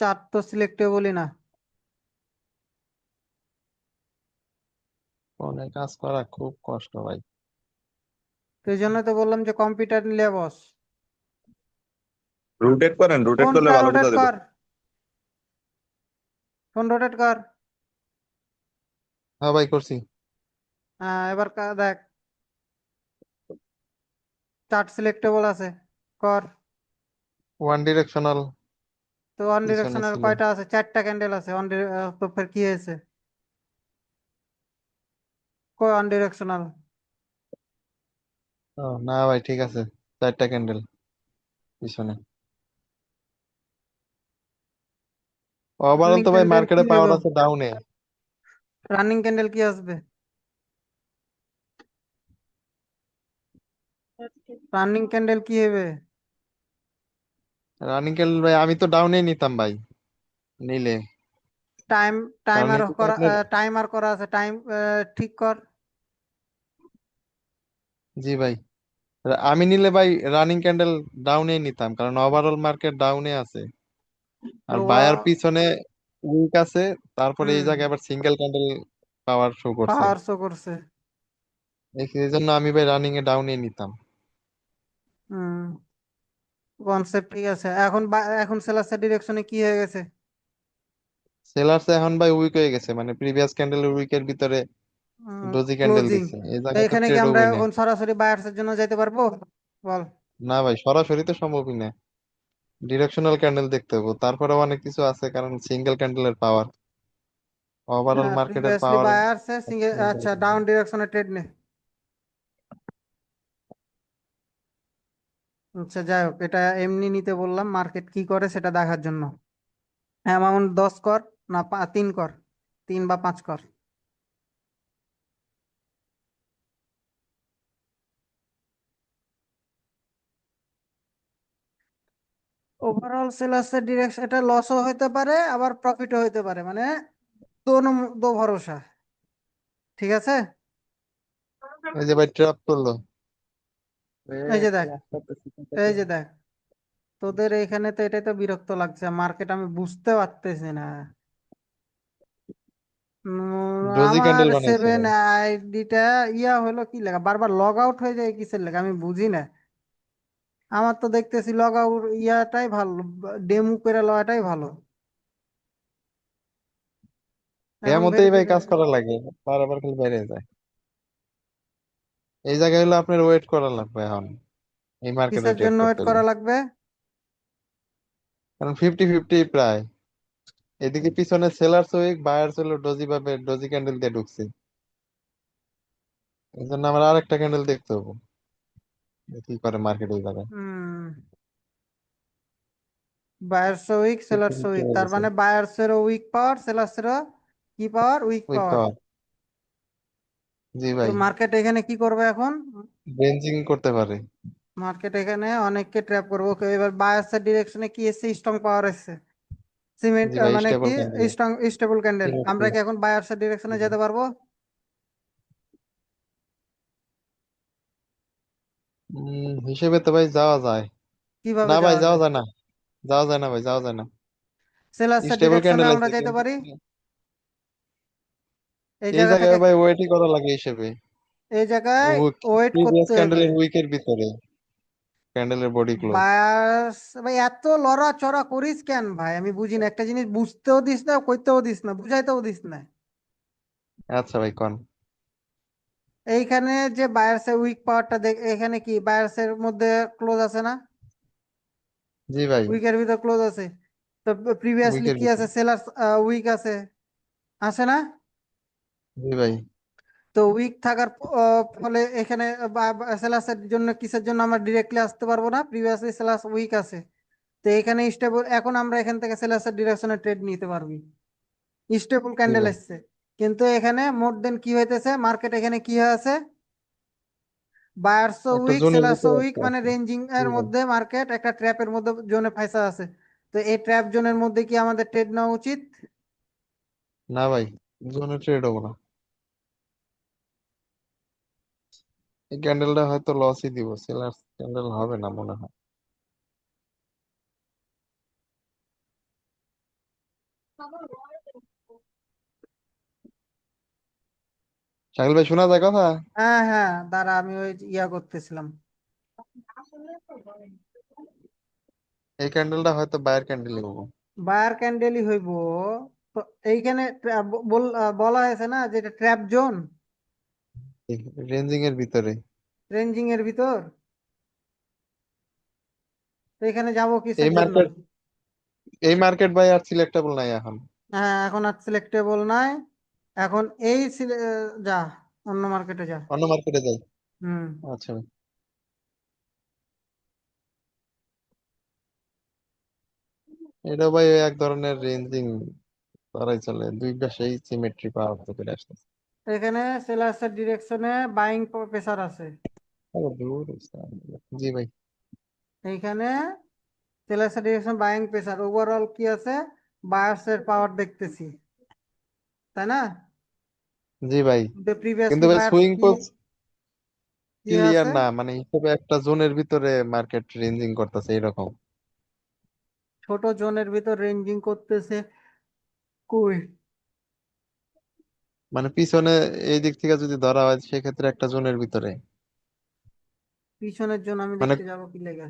Chart তো সিলেক্টেবলই না। ফোনে কাজ করা খুব কষ্ট ভাই। তো এই জন্য তো বললাম যে কম্পিউটার নিলে বস। রোটেট করেন রোটেট করলে ভালো রোটেট বোঝা যাবে কর। ফোন রোটেট কর। হ্যাঁ ভাই করছি। হ্যাঁ এবার কা- দেখ। চার্ট সিলেক্টেবল আছে কর। ওয়ান ডিরেকশনাল তো ওয়ান পিছনে ডিরেকশনের ছিল। কয়টা আছে? চারটা ক্যান্ডেল আছে। ওয়ান তো ফের কি হয়েছে? কয় ওয়ান ডিরেকশনাল না ভাই ঠিক আছে। চারটা ক্যান্ডেল পিছনে। ওভারঅল Running তো ভাই candle মার্কেটে কি পাওয়ার হলো? আছে ডাউনে রানিং ক্যান্ডেল কি আসবে? রানিং ক্যান্ডেল কি হবে? রানিং ক্যান্ডেল ভাই আমি তো ডাউনে নিতাম ভাই নিলে। টাইম টাইমার এটাতে করা টাইমার করা আছে টাইম ঠিক কর। জি ভাই আমি নিলে ভাই রানিং ক্যান্ডেল ডাউনেই নিতাম কারণ ওভারঅল মার্কেট ডাউনে আছে। আর বায়ার পিছনে উইক আছে তারপরে এই জায়গায় আবার সিঙ্গেল ক্যান্ডেল পাওয়ার শো করছে। পাওয়ার শো করছে। এই জন্য আমি ভাই রানিং এ ডাউনে নিতাম। হুম। কনসেপ্ট ঠিক আছে। এখন এখন সেলার্সের ডিরেকশনে কি হয়ে গেছে? সেলার্স এখন ভাই উইক হয়ে গেছে মানে প্রিভিয়াস ক্যান্ডেলের উইকের ভিতরে ডোজি ক্যান্ডেল ক্লোজিং দিচ্ছে এই তো জায়গায় তো এখানে কি ট্রেড আমরা এখন সরাসরি বায়ার্সের জন্য যেতে পারব? বল। না ভাই সরাসরি তো সম্ভবই না। ডিরেকশনাল ক্যান্ডেল দেখতে হবে তারপরে অনেক কিছু আছে কারণ সিঙ্গেল ক্যান্ডেলের পাওয়ার ওভারঅল মার্কেটের পাওয়ার বায়ার্সে সিঙ্গেল আচ্ছা ডাউন ডিরেকশনে ট্রেড নে। আচ্ছা যাই হোক, এটা এমনি নিতে বললাম মার্কেট কি করে সেটা দেখার জন্য। অ্যামাউন্ট দশ কর, না তিন কর, তিন বা পাঁচ কর। ওভারঅল সেলার্সের ডিরেকশন এটা লসও হতে পারে, আবার প্রফিটও হতে পারে মানে দোনো, দো ভরসা। ঠিক আছে? এই যে ভাই ট্র্যাপ করল এই যে দেখ এই যে দেখ তোদের এখানে তো এটাই তো বিরক্ত লাগছে মার্কেট আমি বুঝতে পারতেছি না। আমার ক্যান্ডেল বানাইছে সেভেন ভাই। আইডিটা ইয়া হলো কি লেখা? বারবার লগ আউট হয়ে যায় কিসের লেখা? আমি বুঝি না। আমার তো দেখতেছি লগ আউট ইয়াটাই ভালো ডেমো করে লওয়াটাই ভালো। এমতেই ভাই কাজ করা লাগে বারবার খালি বাইরে যায়। এই জায়গায় হলো আপনার ওয়েট করা লাগবে এখন। এই মার্কেটে কিসের ট্রেড জন্য ওয়েট করতে করা হলে লাগবে? কারণ ফিফটি ফিফটি প্রায়। এদিকে পিছনে সেলার্স উইক বায়ার্স হলো ডোজি ভাবে ডোজি ক্যান্ডেল দিয়ে ঢুকছে। এই জন্য আমার আরেকটা ক্যান্ডেল দেখতে হবে। কি করে মার্কেট ওই জায়গায়। হুম। বায়ার্স উইক সেলার্স উইক তার। মানে বায়ার্সেরও উইক পাওয়ার সেলার্সেরও কি পাওয়ার উইক উইক পাওয়ার পাওয়ার জি ভাই। মার্কেট এখানে কি করবে এখন? রেঞ্জিং করতে পারে। মার্কেট এখানে অনেককে ট্র্যাপ করব। এবার বায়ার্সের ডিরেকশনে কি এসছে? স্ট্রং পাওয়ার এসছে। সিমেন্ট জি ভাই, মানে stable কি? candle। Strong stable candle Stable আমরা কি এখন বায়ার্সের ডিরেকশনে যেতে পারব? উম হিসেবে তো ভাই যাওয়া যায়। কীভাবে না ভাই যাওয়া যাওয়া যায়? না। যাওয়া যায় না ভাই যাওয়া যায় না। সেলার্সের স্টেবল ডিরেকশনে ক্যান্ডেল আমরা আছে যেতে পারি? এই এই জায়গা জায়গায় ভাই ওয়েটই করা লাগে হিসেবে। এই জায়গায় ওয়েট করতে ক্যান্ডেলের উইকের ভিতরে। ক্যান্ডেলের বডি ক্লোজ বায়ার্স ভাই এত লড়াচড়া করিস কেন ভাই? আমি বুঝি না একটা জিনিস বুঝতেও দিস না কইতেও দিস না বুঝাইতেও দিস না। আচ্ছা ভাই কোন। এইখানে যে বায়ার্সের উইক পাওয়ারটা দেখ এখানে কি বায়ার্সের মধ্যে ক্লোজ আছে না? জি ভাই। উইকের ভিতর ক্লোজ আছে। তো প্রিভিয়াসলি কি আছে? সেলার্স উইক আছে। আছে না? জি ভাই। তো উইক থাকার ফলে এখানে সেলার্সের জন্য কিসের জন্য আমরা ডিরেক্টলি আসতে পারব না? প্রিভিয়াসলি সেলার্স উইক আছে। তো এখানে স্টেবল এখন আমরা এখান থেকে সেলার্সের ডিরেকশনে ট্রেড নিতে পারবি। Stable candle. এসছে। কিন্তু এখানে মোর দেন কি হইতেছে? মার্কেট এখানে কি হয়ে আছে বায়ার্স উইক ভিতরে উইক মানে রেঞ্জিং এর মধ্যে মার্কেট একটা ট্র্যাপের মধ্যে জোনে ফাইসা আছে। তো এই ট্র্যাপ জোনের মধ্যে কি আমাদের ট্রেড নেওয়া উচিত? না ভাই জোনে ট্রেড হব না। এই ক্যান্ডেলটা হয়তো লসই দিব সেলার ক্যান্ডেল হবে না মনে হয়। শাকিল ভাই শোনা যায় কথা? হ্যাঁ হ্যাঁ দাঁড়া আমি ওই ইয়া করতেছিলাম। এই ক্যান্ডেলটা হয়তো বায়ার ক্যান্ডেলই হব বায়ার ক্যান্ডেলই হইব। এইখানে বলা হয়েছে না যেটা ট্র্যাপ জোন রেঞ্জিং এর ভিতরে। রেঞ্জিং এর ভিতর? তো এখানে যাব কিসের এই জন্য মার্কেট এই মার্কেট ভাই আর সিলেক্টেবল নাই এখন। হ্যাঁ এখন আর সিলেক্টেবল নাই। এখন এই যা অন্য মার্কেটে যা। অন্য মার্কেটে যাই? হুম। আচ্ছা। ভাই এটা ভাই এক ধরনের রেঞ্জিং ধরাই চলে। দুই পাশেই সিমেট্রি পাওয়ার তো চলে আসতেছে। এখানে সেলার্সের ডিরেকশনে বাইং প্রেসার আছে। জি ভাই। এইখানে ডিরেকশন বাইং প্রেসার ওভারঅল কি আছে? বায়ার্সের পাওয়ার দেখতেছি। তাই না? জি ভাই। কিন্তু ভাই সুইং পোস্ট কি ক্লিয়ার আছে? না মানে হিসেবে একটা জোনের ভিতরে মার্কেট রেঞ্জিং করতেছে এরকম ছোট জোনের ভিতর রেঞ্জিং করতেছে কই? মানে পিছনে এই দিক থেকে যদি ধরা হয় সেক্ষেত্রে একটা জোনের ভিতরে। পিছনের জন্য আমি মানে দেখতে যাব কি লেগে?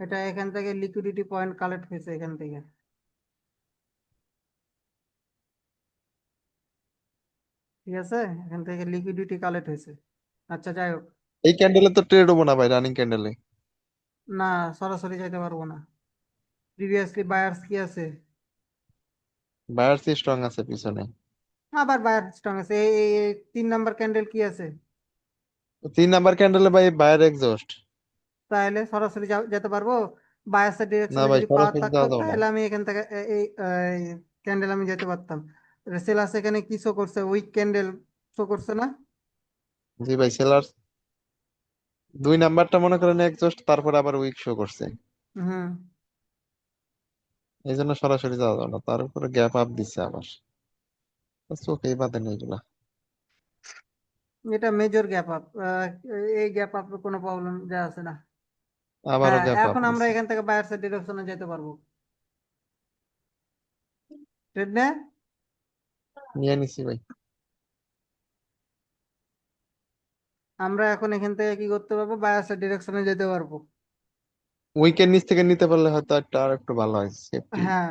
এটা এখান থেকে লিকুইডিটি পয়েন্ট কালেক্ট হয়েছে এখান থেকে। ঠিক আছে? এখান থেকে লিকুইডিটি কালেক্ট হয়েছে। আচ্ছা যাই হোক। এই ক্যান্ডেলে তো ট্রেড হব না ভাই রানিং ক্যান্ডেলে না সরাসরি যাইতে পারব না। প্রিভিয়াসলি বায়ার্স কি আছে? বায়ার্স স্ট্রং আছে পিছনে। আবার বায়ার স্ট্রং আছে এই তিন নাম্বার ক্যান্ডেল কি আছে? তিন নাম্বার ক্যান্ডেলে ভাই বায়ার এক্সস্ট তাহলে সরাসরি যেতে পারব? বায়াসের ডিরেকশনে যদি পাওয়ার থাকতো তাহলে আমি এখান থেকে এই ক্যান্ডেল আমি যেতে পারতাম। সেলাস এখানে কি শো করছে? উইক ক্যান্ডেল শো করছে না? জি ভাই সেলার্স দুই নাম্বারটা মনে করেন এক্সস্ট তারপর আবার উইক শো করছে। হুম। এই জন্য সরাসরি যাওয়া যাবে না তার উপরে গ্যাপ আপ দিচ্ছে আবার। চোখেই বাঁধে না এগুলা এটা মেজর গ্যাপ আপ এই গ্যাপ আপ কোনো প্রবলেম যা আছে না। আবারও গ্যাপ আপ এখন আমরা এখান থেকে বায়ার্সের ডিরেকশনে যেতে পারব। ট্রেড নে নিয়ে নিছি ভাই। আমরা এখন এখান থেকে কি করতে পারব? বায়ার্সের ডিরেকশনে যেতে পারব। উইকের নিচ থেকে নিতে পারলে হয়তো আর একটু ভালো হয় সেফটি হ্যাঁ।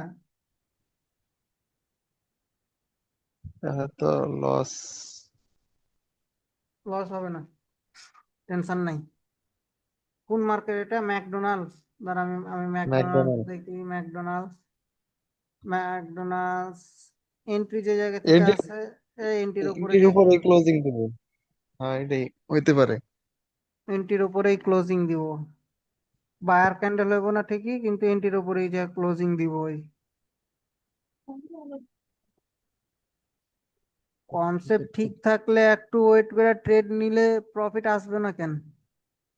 হয়তো লস লস হবে না। টেনশন নাই। কোন মার্কেট এটা? ম্যাকডোনাল্ডস দাঁড়া আমি আমি ম্যাকডোনাল্ডস ম্যাকডোনাল্ড দেখি ম্যাকডোনাল্ডস ম্যাকডোনাল্ডস এন্ট্রি যে জায়গা থেকে আছে এই এন্ট্রির উপরে এন্ট্রির উপরে ক্লোজিং দিব। হ্যাঁ এটাই হইতে পারে। এন্ট্রির উপরেই ক্লোজিং দিব। বায়ার ক্যান্ডেল হইব না ঠিকই কিন্তু এন্ট্রির উপরেই যে ক্লোজিং দিব ওই। কনসেপ্ট ঠিক থাকলে একটু ওয়েট করে ট্রেড নিলে প্রফিট আসবে না কেন?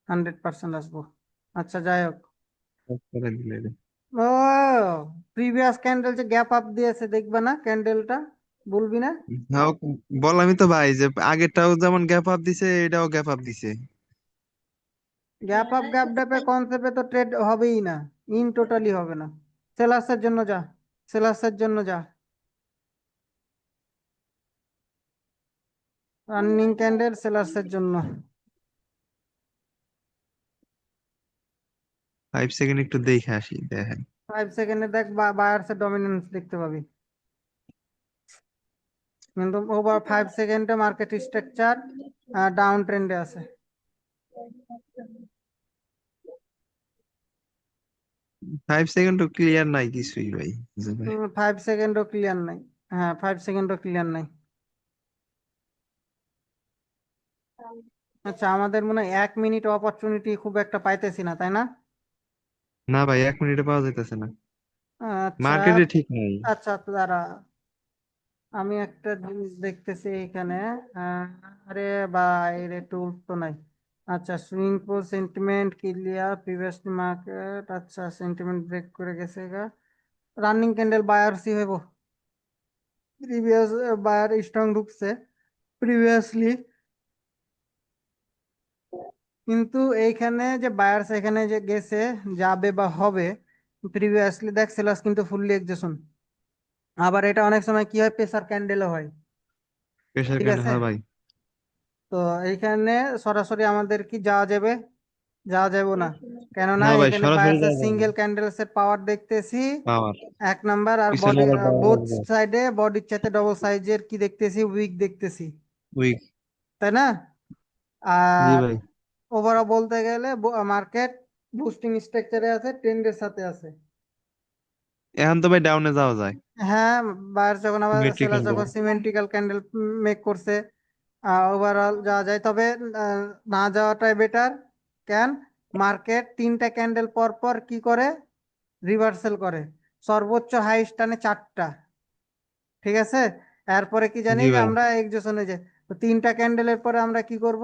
হান্ড্রেড পার্সেন্ট আসব। আচ্ছা যাই হোক। ও প্রিভিয়াস ক্যান্ডেল যে গ্যাপ আপ দিয়েছে দেখবা না ক্যান্ডেলটা বলবি না? হ্যাঁ বললামই তো ভাই যে আগেরটাও যেমন গ্যাপ আপ দিছে এটাও গ্যাপ আপ দিছে। গ্যাপ আপ গ্যাপ ড্যাপের কনসেপ্টে তো ট্রেড হবেই না। ইন টোটালি হবে না। সেলার্সের জন্য যা। সেলার্সের জন্য যা। রানিং ক্যান্ডেল সেলার্সের জন্য। ফাইভ সেকেন্ড একটু দেখে আসি দেখেন। ফাইভ সেকেন্ডে দেখ বায়ার্সের ডমিনেন্স দেখতে পাবি। কিন্তু ওভার ফাইভ সেকেন্ডে মার্কেট স্ট্রাকচার ডাউন ট্রেন্ডে আছে। ফাইভ সেকেন্ডও ক্লিয়ার নাই কিছুই ভাই। ফাইভ সেকেন্ডও ক্লিয়ার নাই। হ্যাঁ ফাইভ সেকেন্ডও ক্লিয়ার নাই। আচ্ছা আমাদের মনে হয় এক মিনিট অপরচুনিটি খুব একটা পাইতেছি না তাই না? না ভাই এক মিনিটে পাওয়া যাইতেছে না। আচ্ছা। মার্কেটে ঠিক নাই। আচ্ছা আচ্ছা দাঁড়া। আমি একটা জিনিস দেখতেছি এখানে। আরে ভাই রে টুলস তো নাই। আচ্ছা swing pull sentiment clear previously market আচ্ছা সেন্টিমেন্ট ব্রেক করে গেছে গা। রানিং ক্যান্ডেল বায়ারসি হইব। প্রিভিয়াস বায়ার স্ট্রং ঢুকছে। প্রিভিয়াসলি কিন্তু এইখানে যে বায়ার্স এখানে যে গেছে যাবে বা হবে প্রিভিয়াসলি দেখ সেলার্স কিন্তু ফুললি এক্সেশন আবার এটা অনেক সময় কি হয়? প্রেসার ক্যান্ডেলও হয়। প্রেসার ঠিক ক্যান্ডেল আছে? হ্যাঁ ভাই। তো এইখানে সরাসরি আমাদের কি যাওয়া যাবে? যাওয়া যাবে না। কেননা না ভাই এখানে সরাসরি বায়াসের যাওয়া যাবে সিঙ্গেল ক্যান্ডেলস এর পাওয়ার দেখতেছি। পাওয়ার এক নাম্বার আর পিছনে বডি আবার বোথ সাইডে বডির চাইতে ডবল সাইজের কি দেখতেছি? উইক দেখতেছি। উইক তাই না? জি আর ভাই। ওভারঅল বলতে গেলে মার্কেট বুস্টিং স্ট্রাকচারে আছে ট্রেন্ডের সাথে আছে। এখন তো ভাই ডাউনে যাওয়া যায়। হ্যাঁ বায়ার যখন আবার সেলার যখন সিমেন্ট্রিক্যাল ক্যান্ডেল মেক করছে ওভারঅল যাওয়া যায়। তবে না যাওয়াটাই বেটার কেন? মার্কেট তিনটা ক্যান্ডেল পর পর কি করে? রিভার্সাল করে। সর্বোচ্চ হাইস্ট টানে চারটা। ঠিক আছে? এরপরে কি জানি জি ভাই। আমরা এক্সজশনে যাই তো তিনটা ক্যান্ডেলের পরে আমরা কি করব?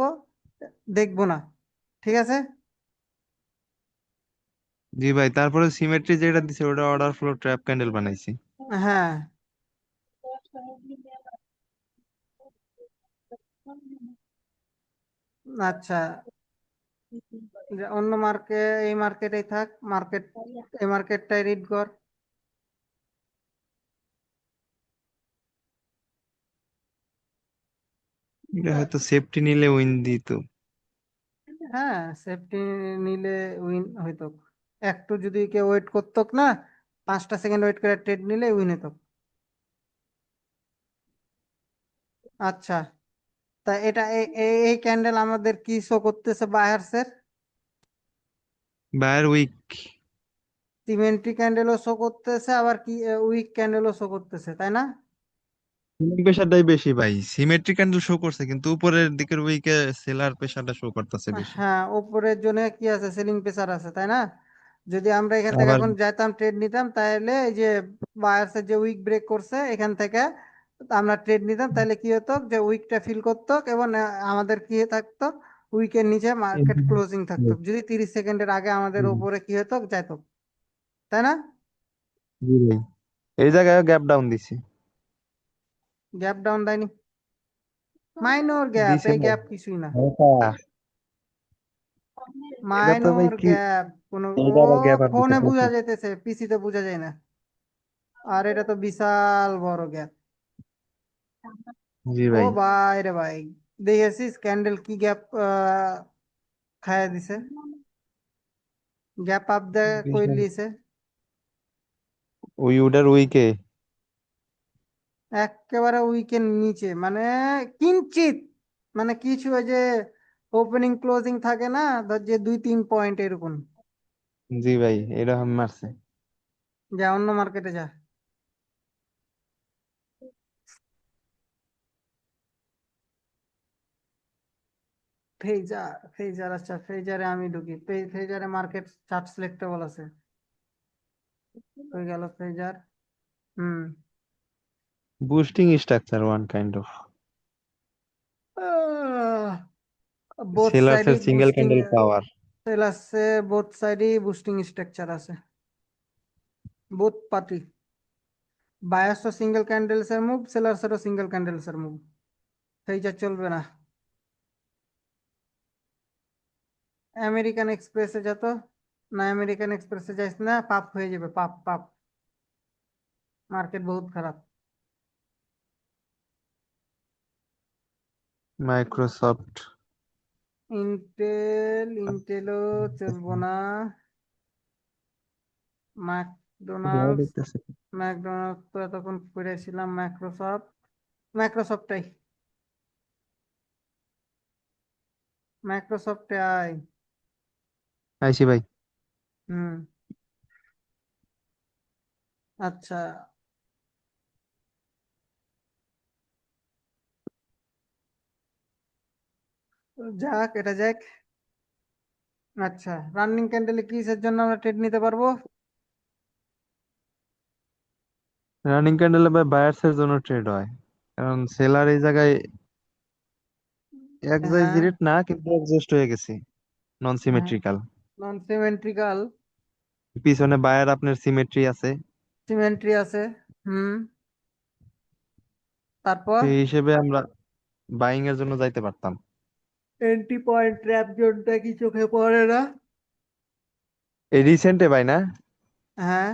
দেখব না। ঠিক আছে? জি ভাই তারপরে সিমেট্রি যেটা দিছে ওটা অর্ডার ফ্লো ট্র্যাপ ক্যান্ডেল বানাইছি। হ্যাঁ। আচ্ছা। অন্য মার্কে এই মার্কেটেই থাক মার্কেট এই মার্কেটটাই রিড কর। এটা হয়তো সেফটি নিলে উইন দিত। হ্যাঁ সেফটি নিলে উইন হইতো একটু যদি কেউ ওয়েট করতো না পাঁচটা সেকেন্ড ওয়েট করে ট্রেড নিলে উইন হতো আচ্ছা তা এটা এই ক্যান্ডেল আমাদের কি শো করতেছে বায়ার্সের বায়ার উইক সিমেন্ট্রি ক্যান্ডেলও শো করতেছে আবার কি উইক ক্যান্ডেলও শো করতেছে তাই না? সেলিং প্রেসারটাই বেশি ভাই। সিমেট্রি ক্যান্ডেল শো করছে কিন্তু উপরের দিকের উইকে সেলার প্রেসারটা শো করতেছে বেশি। হ্যাঁ উপরের জন্য কি আছে? সেলিং প্রেসার আছে তাই না? যদি আমরা এখান থেকে আবার এখন যাইতাম ট্রেড নিতাম তাহলে এই যে বায়ার্সের যে উইক ব্রেক করছে এখান থেকে আমরা ট্রেড নিতাম তাহলে কি হতো? যে উইকটা ফিল করতো এবং আমাদের কি থাকতো? উইকের নিচে মার্কেট ক্লোজিং থাকতো। যদি তিরিশ সেকেন্ডের আগে আমাদের উপরে কি হতো? যাইতো। তাই না? এই জায়গায় গ্যাপ ডাউন দিছি। গ্যাপ ডাউন দেয়নি মাইনর গ্যাপ এই গ্যাপ কিছুই না। ভাই মাইনর গ্যাপ কোনো ফোনে বোঝা যাইতেছে পিসিতে বোঝা যায় না। আর এটা তো বিশাল বড় গ্যাপ জি ও ভাই ভাই রে ভাই দেখেছিস ক্যান্ডেল কি গ্যাপ খায়া দিছে? গ্যাপ আপ দে কই লিছে। ওই উডার উইকে একেবারে উইকের নিচে। মানে কিঞ্চিত মানে কিছু ওই যে ওপেনিং ক্লোজিং থাকে না ধর যে দুই তিন পয়েন্ট এরকম। জি ভাই এরকম মারছে। যা অন্য মার্কেটে যা। ফেজার ফেজার আচ্ছা ফেজারে আমি ঢুকি। ফেজারে মার্কেট চার্ট সিলেক্টেবল আছে। হয়ে গেল ফেজার hmm. Boosting structure one kind of both sellers সাইডে এর সিঙ্গেল বুস্টিং ক্যান্ডেল পাওয়ার আছে বোথ সাইডে বুস্টিং স্ট্রাকচার আছে বোথ পার্টি বায়াসও সিঙ্গেল ক্যান্ডেলস এর মুভ সেলার্সেরও সিঙ্গেল ক্যান্ডেলস এর মুভ ফেজার চলবে না আমেরিকান এক্সপ্রেসে যত না আমেরিকান এক্সপ্রেসে যাইস না পাপ হয়ে যাবে পাপ পাপ মার্কেট বহুত খারাপ মাইক্রোসফট ইন্টেল ইন্টেলও চলবো না। ম্যাকডোনাল্ডস ম্যাকডোনাল্ডস তো এতক্ষণ পড়েছিলাম মাইক্রোসফট মাইক্রোসফটটাই মাইক্রোসফটে আয় আইসি ভাই হুম। আচ্ছা। যাক এটা যাক। আচ্ছা রানিং ক্যান্ডেলে কিসের জন্য আমরা ট্রেড নিতে পারব? রানিং ক্যান্ডেলে ভাই বায়ার্স এর জন্য ট্রেড হয়। কারণ সেলার এই জায়গায় হ্যাঁ। এক্সাজারেট না কিন্তু এক্সজস্ট হয়ে গেছে। নন সিমেট্রিক্যাল নন সিমেন্ট্রিক্যাল পিছনে বায়ার আপনার সিমেট্রি আছে। সিমেন্ট্রি আছে হুম। তারপর? সেই হিসেবে আমরা বাইং এর জন্য যাইতে পারতাম। এন্ট্রি পয়েন্ট ট্র্যাপ জোনটা কি চোখে পড়ে না? এই রিসেন্টে ভাই না? হ্যাঁ।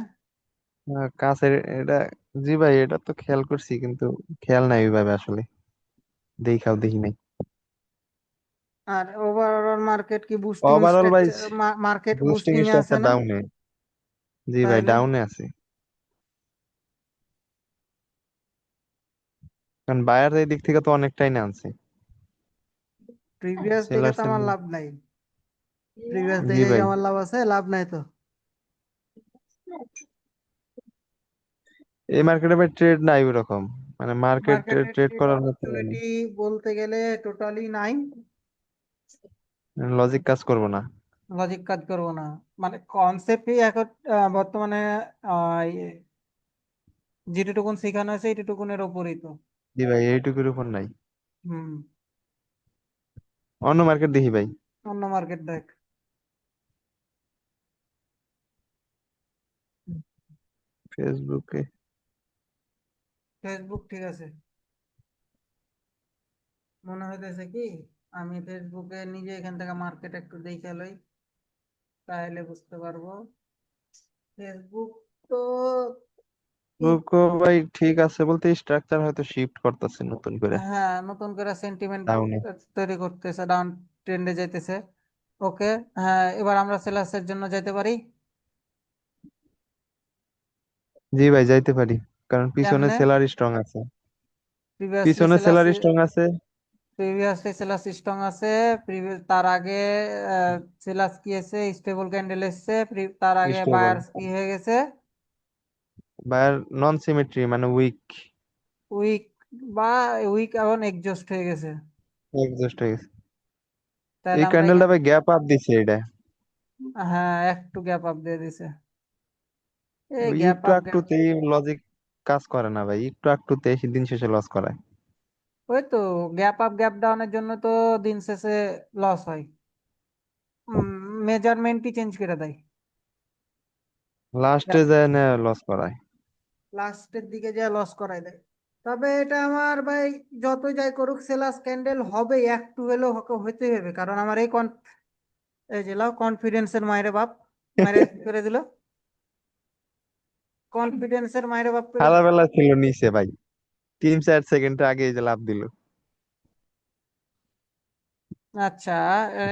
কাছের এটা জি ভাই এটা তো খেয়াল করছি কিন্তু খেয়াল নাই ওইভাবে আসলে। দেখাও দেখি নাই। আর ওভারঅল মার্কেট কি বুস্টিং ওভারঅল ভাই মার্কেট বুস্টিং এ আছে না? ডাউনে জি ভাই ডাউনে আছে। কারণ বায়ার এই দিক থেকে তো অনেকটাই নামছে। প্রিভিয়াস সেলার্স তো আমার লাভ নাই। প্রিভিয়াস ভাই। আমার লাভ আছে লাভ নাই তো। এই মার্কেটে ভাই ট্রেড নাই ওরকম। মানে মার্কেট ট্রেড করার মতো বলতে গেলে টোটালি নাই। লজিক কাজ করব না। লজিক কাজ করব না। মানে কনসেপ্টই এখন বর্তমানে যেটুকুন শেখানো হয়েছে এইটুকুনের ওপরই তো। জি ভাই এইটুকুর উপর নাই। হুম। অন্য মার্কেট দেখি ভাই। অন্য মার্কেট দেখ। ফেসবুকে ফেসবুক ঠিক আছে। মনে হইতেছে কি আমি ফেসবুকে নিজে এখান থেকে মার্কেট একটু দেখে লই তাহলে বুঝতে পারব। ফেসবুক তো ভাই ঠিক আছে। বলতে স্ট্রাকচার হয়তো শিফট করতেছে নতুন করে। হ্যাঁ নতুন করে সেন্টিমেন্ট ডাউনে তৈরি করতেছে ডাউন ট্রেন্ডে যাইতেছে। ওকে হ্যাঁ এবার আমরা সেলার্সের জন্য যেতে পারি? জি ভাই যাইতে পারি। কারণ পিছনে কেমনে? সেলার স্ট্রং আছে। প্রিভিয়াসলি পিছনে সেলার স্ট্রং আছে। প্রিভিয়াসলি সেলার্স স্ট্রং আছে তার আগে সেলার্স কি এসে স্টেবল ক্যান্ডেল এসছে তার আগে বায়ার্স কি হয়ে গেছে? বায়ার নন সিমেট্রি মানে উইক উইক বা উইক এখন এক্সজস্ট হয়ে গেছে। এক্সস্ট হয়ে গেছে। এই ক্যান্ডেলটা ভাই গ্যাপ আপ দিছে এটা হ্যাঁ একটু গ্যাপ আপ দিয়ে দিছে। এই গ্যাপ একটু আপ একটুতেই লজিক কাজ করে না ভাই। একটু একটুতে দিন শেষে লস করায় ওই তো গ্যাপ আপ গ্যাপ ডাউনের জন্য তো দিন শেষে লস হয়। মেজারমেন্টই চেঞ্জ করে দেয়। লাস্টে যায় না লস করায়। লাস্টের দিকে যা লস করাই দেয়। তবে এটা আমার ভাই যত যাই করুক সেলার্স ক্যান্ডেল হবে একটু হলেও হতে হবে। কারণ আমার এই কন এই যে লাও কনফিডেন্সের মায়েরে বাপ মায়েরে করে দিল? কনফিডেন্সের মায়েরে বাপ খারাপ ছিল নিচে ভাই। তিন চার সেকেন্ড আগে এই যে লাভ দিল। আচ্ছা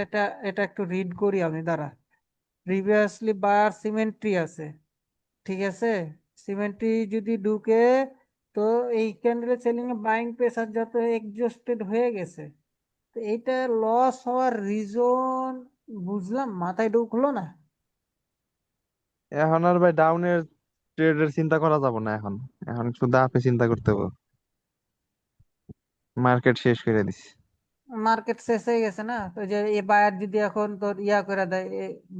এটা এটা একটু রিড করি আমি দাঁড়া। প্রিভিয়াসলি বায়ার সিমেন্ট্রি আছে ঠিক আছে? সিমেন্ট্রি যদি ঢুকে, তো এই ক্যান্ডেলের সেলিং এ বাইং প্রেসার যত এক্সজস্টেড হয়ে গেছে। তো এইটা লস হওয়ার রিজন বুঝলাম, মাথায় ঢুকলো না? এখন আর ভাই ডাউনের ট্রেডের চিন্তা করা যাব না এখন। এখন শুধু আপে চিন্তা করতে হবে। মার্কেট শেষ করে দিস মার্কেট শেষ হয়ে গেছে না? তো যে এই বায়ার যদি এখন তোর ইয়া করে দেয়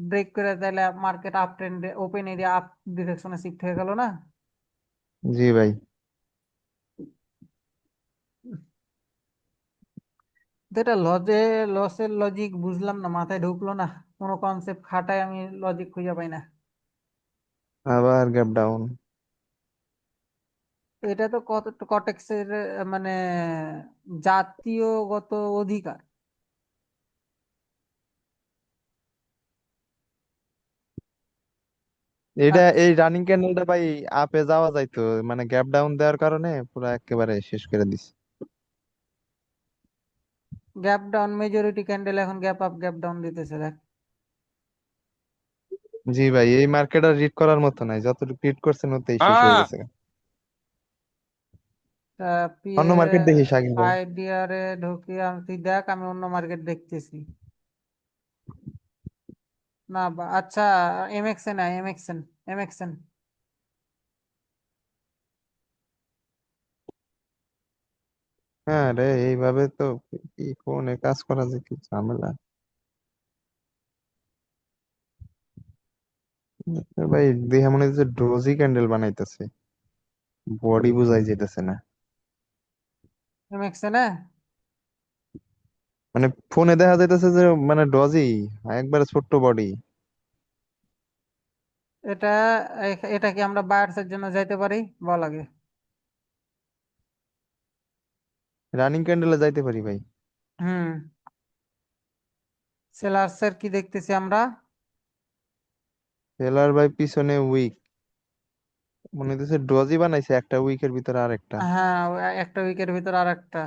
ব্রেক করে তাহলে মার্কেট আপ ট্রেন্ডে ওপেন এরিয়া আপ ডিরেকশনে শিফট হয়ে গেল না? জি ভাই। এটা লজে লসের লজিক বুঝলাম না মাথায় ঢুকলো না। কোনো কনসেপ্ট খাটায় আমি লজিক খুঁজে পাই না। আবার গ্যাপ ডাউন এটা তো কত কটেক্সের মানে জাতীয়গত অধিকার। এটা আচ্ছা। এই রানিং ক্যান্ডেলটা ভাই আপে যাওয়া যাইতো মানে গ্যাপ ডাউন দেওয়ার কারণে পুরো একেবারে শেষ করে this gap down majority candle এখন গ্যাপ আপ গ্যাপ ডাউন দিতেছে দেখ। জি ভাই এই মার্কেট আর রিড করার মতো নাই যতটুকু রিড করছেন ওতেই শেষ হয়ে গেছে। অন্য মার্কেট দেখি শাকিল ভাই। আইডিয়ারে ঢুকি আমি তুই দেখ আমি অন্য মার্কেট দেখতেছি। না বা- আচ্ছা এমএক্সএন আয় এমএক্সএন এমএক্সএন হ্যাঁ রে এইভাবে তো কি ফোনে কাজ করা যে কি ঝামেলা। ভাই দেখে মনে হচ্ছে ডোজি ক্যান্ডেল বানাইতেছে বডি বুঝাই যেতেছে না। এমএক্সএন মানে ফোনে দেখা যাইতেছে যে মানে ডজি একবারে ছোট্ট বডি এটা এটা কি আমরা বায়ার্সের জন্য যাইতে পারি? বল আগে। রানিং ক্যান্ডেলে যাইতে পারি ভাই। হুম। সেলার্সের কি দেখতেছি আমরা? সেলার ভাই পিছনে উইক মনে হইতেছে ডজি বানাইছে একটা উইকের ভিতরে আরেকটা। হ্যাঁ একটা উইকের ভিতর আর একটা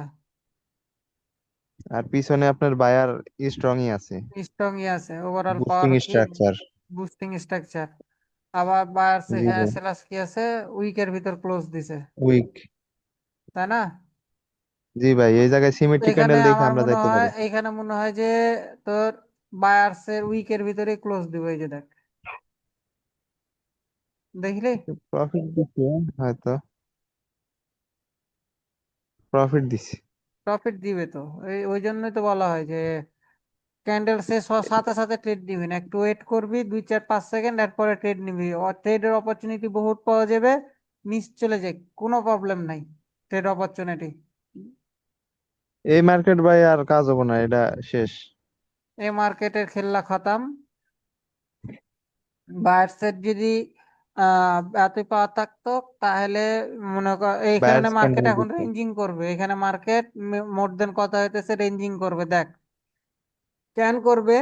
আর পিছনে আপনার বায়ার স্ট্রংই আছে। স্ট্রংই আছে ওভারঅল বুস্টিং পাওয়ার কি স্ট্রাকচার বুস্টিং স্ট্রাকচার আবার বায়ার জি ভাই সেলাস কি আছে উইকের ভিতর ক্লোজ দিছে। উইক। তাই না? জি ভাই এই জায়গায় সিমেট্রি এখানে ক্যান্ডেল দেখে আমার আমরা মনে যাইতে হয় পারি। এখানে মনে হয় যে তোর বায়ার্সের উইকের ভিতরে ক্লোজ দিবে এই যে দেখ। দেখলি? প্রফিট দিচ্ছে হয়তো। প্রফিট দিচ্ছে প্রফিট দিবে তো। ওই জন্যই তো বলা হয় যে ক্যান্ডেল শেষ হওয়ার সাথে সাথে ট্রেড নিবি না। একটু ওয়েট করবি দুই চার পাঁচ সেকেন্ড এরপরে ট্রেড নিবি। ট্রেডের অপরচুনিটি বহুত পাওয়া যাবে মিস চলে যায় কোনো প্রবলেম নাই ট্রেড অপরচুনিটি এই মার্কেট ভাই আর কাজ হব না এটা শেষ। এই মার্কেটের খেলা খতম। বায়ার্সের যদি এতই পাওয়ার থাকতো তাহলে মনে কর এইখানে মার্কেট এখন রেঞ্জিং করবে। এখানে মার্কেট মোর দেন কথা হইতেছে রেঞ্জিং করবে দেখ। ক্যান করবে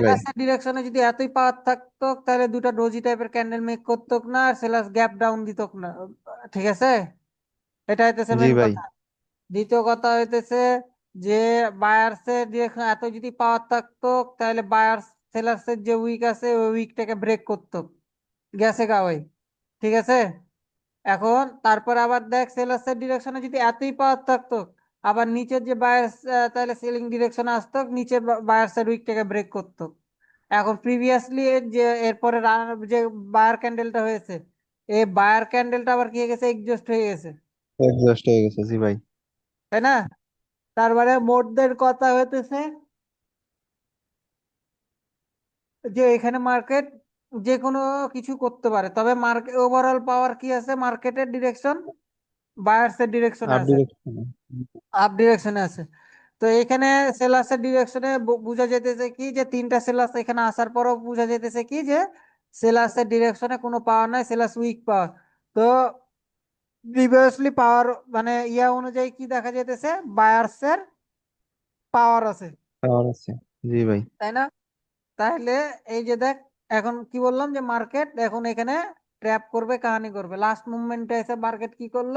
ভাই। সেলাসের ডিরেকশনে যদি এতই পাওয়ার থাকতো তাহলে দুটো ডোজি টাইপের ক্যান্ডেল মেক করতো না আর সেলাস গ্যাপ ডাউন দিত না। ঠিক আছে? এটা হইতেছে জি মেন ভাই। কথা। দ্বিতীয় কথা হইতেছে যে বায়ার্সের ডিরেকশন এত যদি পাওয়ার থাকতো তাহলে বায়ার্স সেলার্সের যে উইক আছে ওই উইকটাকে ব্রেক করতো। গেছে গা ওই ঠিক আছে? এখন তারপর আবার দেখ সেলার্সের ডিরেকশনে যদি এতই পাওয়ার থাকতো আবার নিচের যে বায়ার্স তাহলে সেলিং ডিরেকশনে আসতো নিচের বায়ার্সের উইকটাকে ব্রেক করতো। এখন প্রিভিয়াসলি যে এরপরে যে বায়ার ক্যান্ডেলটা হয়েছে এই বায়ার ক্যান্ডেলটা আবার কি হয়ে গেছে? এক্সজস্ট হয়ে গেছে। এক্সস্ট হয়ে গেছে জি ভাই। তাই না? তারপরে মোটদের কথা হইতেছে যে এখানে মার্কেট যে কোনো কিছু করতে পারে। তবে মার্কেট ওভারঅল পাওয়ার কি আছে? মার্কেটের ডিরেকশন বায়ার্সের ডিরেকশনে আছে। ডিরেকশন আপ ডিরেকশনে আছে। তো এখানে সেলাসের ডিরেকশনে বোঝা যেতেছে কি যে তিনটা সেলাস এখানে আসার পরও বোঝা যেতেছে কি যে সেলাসের ডিরেকশনে কোনো পাওয়ার নাই সেলাস উইক পাওয়ার তো প্রিভিয়াসলি পাওয়ার মানে ইয়া অনুযায়ী কি দেখা যেতেছে বায়ার্সের পাওয়ার আছে। পাওয়ার আছে। জি ভাই। তাই না? তাহলে এই যে দেখ এখন কি বললাম যে মার্কেট এখন এখানে ট্র্যাপ করবে কাহানি করবে। লাস্ট মুভমেন্টে এসে মার্কেট কি করল?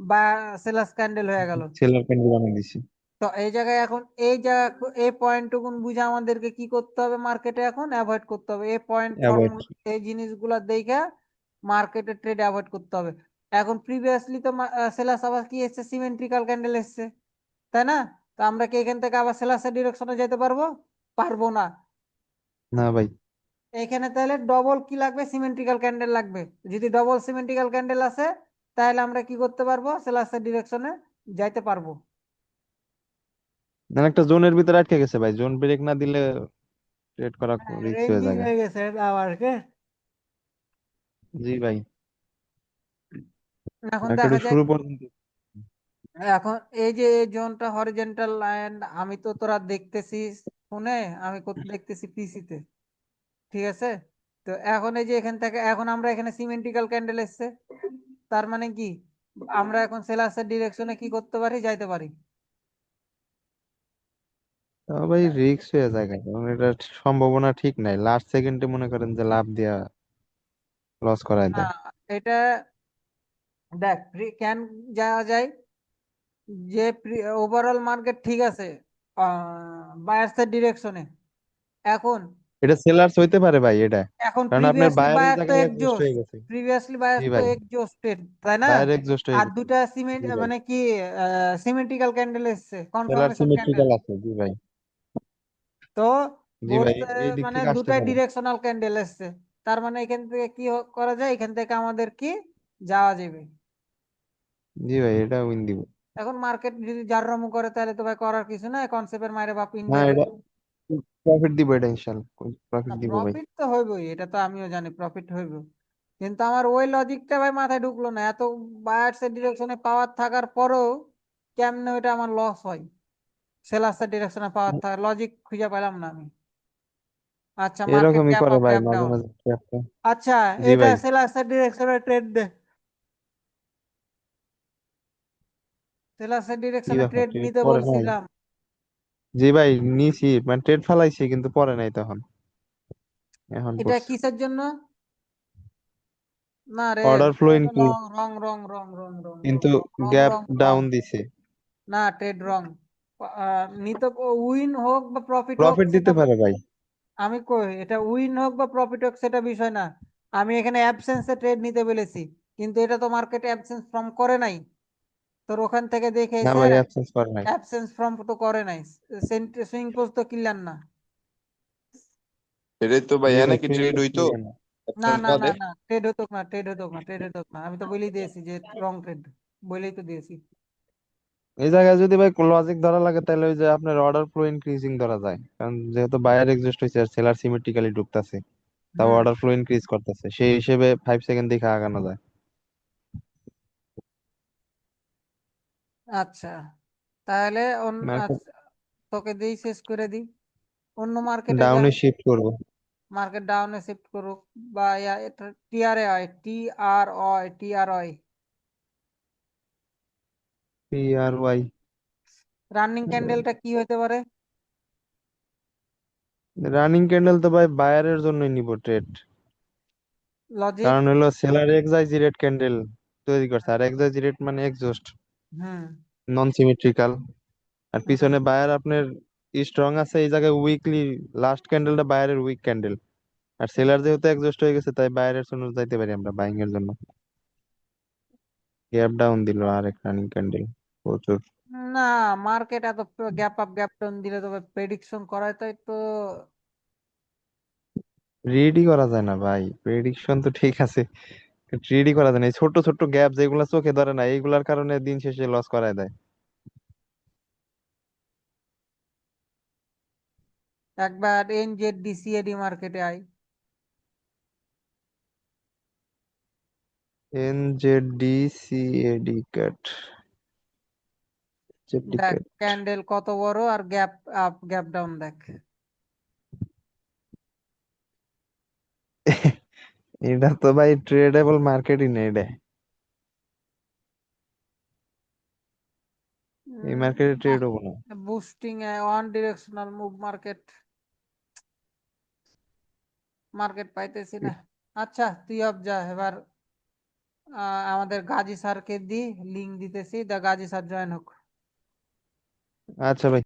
বা সেলাস ক্যান্ডেল হয়ে গেল। সেলার ক্যান্ডেল বানিয়ে দিছি। তো এই জায়গায় এখন এই জায়গা এই পয়েন্ট পয়েন্টটুকুন বুঝে আমাদেরকে কি করতে হবে মার্কেটে এখন? অ্যাভয়েড করতে হবে। এই পয়েন্ট এই জিনিসগুলো দেখে মার্কেটে ট্রেড অ্যাভয়েড করতে হবে। এখন প্রিভিয়াসলি তো সেলাস আবার কি এসছে? সিমেন্ট্রিক্যাল ক্যান্ডেল এসছে। তাই না? তো আমরা কি এখান থেকে আবার সেলাসের ডিরেকশনে যেতে পারব? পারব না। না ভাই। এখানে তাহলে ডবল কি লাগবে? সিমেন্ট্রিক্যাল ক্যান্ডেল লাগবে। যদি ডবল সিমেন্ট্রিক্যাল ক্যান্ডেল আছে তাহলে আমরা কি করতে পারব? সেলাসের ডিরেকশনে যাইতে পারব। মানে একটা জোনের ভিতরে আটকে গেছে ভাই। জোন ব্রেক না দিলে ট্রেড করা রিস্ক হয়ে রেঞ্জিং যাবে। হয়ে গেছে আবার কে জি ভাই। এখন দেখা যায় শুরু পর্যন্ত। এখন এই যে এই জোনটা হরিজন্টাল লাইন আমি তো তোরা দেখতেছি ফোনে? আমি দেখতেছি পিসিতে ঠিক আছে? তো এখন এই যে এখান থেকে এখন আমরা এখানে সিমেন্ট্রিক্যাল ক্যান্ডেল এসছে। তার মানে কি? আমরা এখন সেলাসের ডিরেকশনে কি করতে পারি? যাইতে পারি। ভাই রিস্ক হয়ে যায় কারণ এটা সম্ভাবনা ঠিক নাই। লাস্ট সেকেন্ডে মনে করেন যে লাভ দিয়া লস করায় দেয়। এটা দেখ ক্যান যাওয়া যায়। যে ওভারঅল মার্কেট ঠিক আছে বায়ার্সের ডিরেকশনে এখন এটা সেলার্স হইতে পারে ভাই এটা। এখন কারণ আপনার বায়ার তো জায়গায় এক্সস্ট হয়ে গেছে। প্রিভিয়াসলি বায়ার জি তো ভাই। একজোস্টেড তাই না? বায়ার এক্সস্ট হয়ে আর গেছে। দুটা সিমেন্ট মানে কি সিমেন্ট্রিক্যাল ক্যান্ডেল এসছে কনফার্মেশন ক্যান্ডেল সিমেট্রিক্যাল আছে জি ভাই। তো জি ভাই এই দিক মানে থেকে পারে ডিরেকশনাল ক্যান্ডেল এসছে। তার মানে এখান থেকে কি করা যায়? এখান থেকে আমাদের কি যাওয়া যাবে? জি ভাই এটা উইন দিব। এখন মার্কেট যদি যার রকম করে তাহলে তো ভাই করার কিছু নাই কনসেপ্টের মাইরে বাপ হ্যাঁ ইন্ডিয়া এটা প্রফিট দিব এটা ইনশাল্লাহ প্রফিট দিব ভাই। প্রফিট তো হইবই এটা তো আমিও জানি প্রফিট হইব। কিন্তু আমার ওই লজিকটা ভাই মাথায় ঢুকলো না এত বায়ার্সের ডিরেকশনে পাওয়ার থাকার পরেও কেমনে ওইটা আমার লস হয়? সেলার্সের ডিরেকশনে পাওয়ার থাকার লজিক খুঁজে পেলাম না আমি। আচ্ছা মার্কেট এরকমই করে ভাই মাঝে মাঝে আচ্ছা জি এটা ভাই। সেলার্সের ডিরেকশনে ট্রেড দে। সেলার্সের কি ডিরেকশনে ট্রেড নিতে বলছিলাম। জি ভাই নিছি মানে ট্রেড ফালাইছি কিন্তু পরে নাই তখন। এখন এটা পড়ছে কিসের জন্য? না রে order flow increase wrong wrong wrong wrong wrong wrong wrong কিন্তু রং গ্যাপ রং। ডাউন দিছে। না ট্রেড রং নিতে উইন হোক বা প্রফিট হোক প্রফিট দিতে সেটা পারে ভাই। আমি কই এটা উইন হোক বা প্রফিট হোক সেটা বিষয় না। আমি এখানে অ্যাবসেন্সে ট্রেড নিতে বলেছি কিন্তু এটা তো মার্কেটে অ্যাবসেন্স ফর্ম করে নাই। তোর ওখান থেকে দেখে না এসে ভাই অ্যাবসেন্স করে নাই। অ্যাবসেন্স ফর্ম তো করে নাই। সুইং পোস্ট তো ক্লিয়ার না। এটাই তো ভাই এনে কি ট্রেড হইতো? না না না না ট্রেড হতো না ট্রেড হতো না ট্রেড হতো না। আমি তো বলেই দিয়েছি যে রং ট্রেড বলেই তো দিয়েছি। এই জায়গায় যদি ভাই লজিক ধরা লাগে তাহলে ওই যে আপনার অর্ডার ফ্লো ইনক্রিজিং ধরা যায়। কারণ যেহেতু বায়ার এক্সিস্ট হয়েছে আর সেলার সিমেট্রিক্যালি ঢুকতেছে তাও হুম অর্ডার ফ্লো ইনক্রিজ করতেছে। সেই হিসেবে ফাইভ সেকেন্ড দেখে আগানো যায়। আচ্ছা তাহলে অন্য আচ্ছা, তোকে দিই শেষ করে দিই। অন্য মার্কেটে ডাউনে শিফট করব। মার্কেট ডাউনে শিফট করুক বা ইয়া এটা টিআরএ হয় T R Y T R Y P R Y. Running ক্যান্ডেলটা কি হতে পারে? রানিং ক্যান্ডেল তো ভাই বায়ারের জন্যই নিব ট্রেড। লজিক? কারণ হলো সেলার এক্সাইজিরেট ক্যান্ডেল তৈরি করছে আর এক্সাইজিরেট মানে এক্সজস্ট হুম নন সিমেট্রিক্যাল আর পিছনে বায়ার আপনার স্ট্রং আছে এই জায়গায় উইকলি লাস্ট ক্যান্ডেলটা বায়ারের উইক ক্যান্ডেল আর সেলার যেহেতু এক্সজস্ট হয়ে গেছে তাই বায়ারের জন্য যাইতে পারি আমরা বাইং এর জন্য। গ্যাপ ডাউন দিল আর এক রানিং ক্যান্ডেল প্রচুর। না মার্কেট এত গ্যাপ আপ গ্যাপ ডাউন দিলে তবে প্রেডিকশন করায় তো একটু রিডই করা যায় না ভাই প্রেডিকশন তো ঠিক আছে। রিডই করা যায় না। এই ছোট ছোট গ্যাপ যেগুলো চোখে ধরে না এইগুলার কারণে দিন শেষে লস করায় দেয়। একবার এনজেড ডিসিএডি মার্কেটে I N Z D A D CAD Z D দেখ ক্যাট ক্যান্ডেল কত বড় আর গ্যাপ আপ গ্যাপ ডাউন দেখ। এটা তো ভাই ট্রেডেবল মার্কেটই না এটা এই মার্কেটে ট্রেড হব না boosting one directional move market market পাইতেছি না। আচ্ছা তুই অফ যা এবার আমাদের গাজী স্যারকে দি লিংক দিতেছি। দা গাজী স্যার জয়েন হোক। আচ্ছা ভাই।